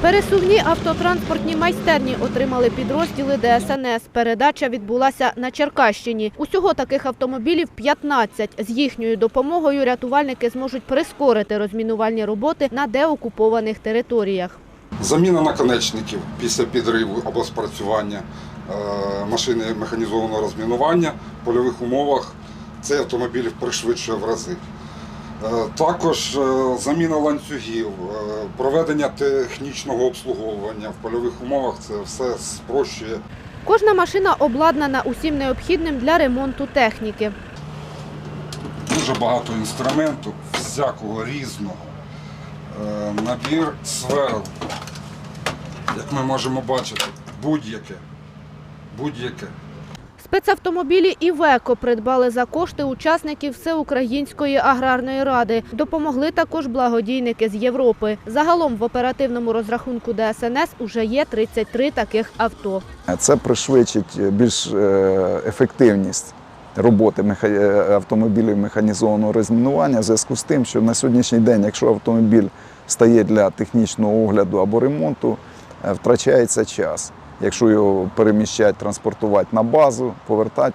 Пересувні автотранспортні майстерні отримали підрозділи ДСНС. Передача відбулася на Черкащині. Усього таких автомобілів 15. З їхньою допомогою рятувальники зможуть прискорити розмінувальні роботи на деокупованих територіях. Заміна наконечників після підриву або спрацювання е, машини механізованого розмінування в польових умовах цей автомобіль пришвидшує в рази. Е, Також е, заміна ланцюгів, е, проведення технічного обслуговування в польових умовах це все спрощує Кожна машина обладнана усім необхідним для ремонту техніки. дуже багато інструменту, всякого різного. Набір сверл, як ми можемо бачити, будь-яке. Будь-яке. Спецавтомобілі «Івеко» придбали за кошти учасників Всеукраїнської аграрної ради. Допомогли також благодійники з Європи. Загалом в оперативному розрахунку ДСНС уже є 33 таких авто. Це пришвидшить більш е, ефективність роботи е, автомобілів механізованого розмінування в зв'язку з тим, що на сьогоднішній день, якщо автомобіль стає для технічного огляду або ремонту, е, втрачається час. Якщо його переміщати, транспортувати на базу, повертати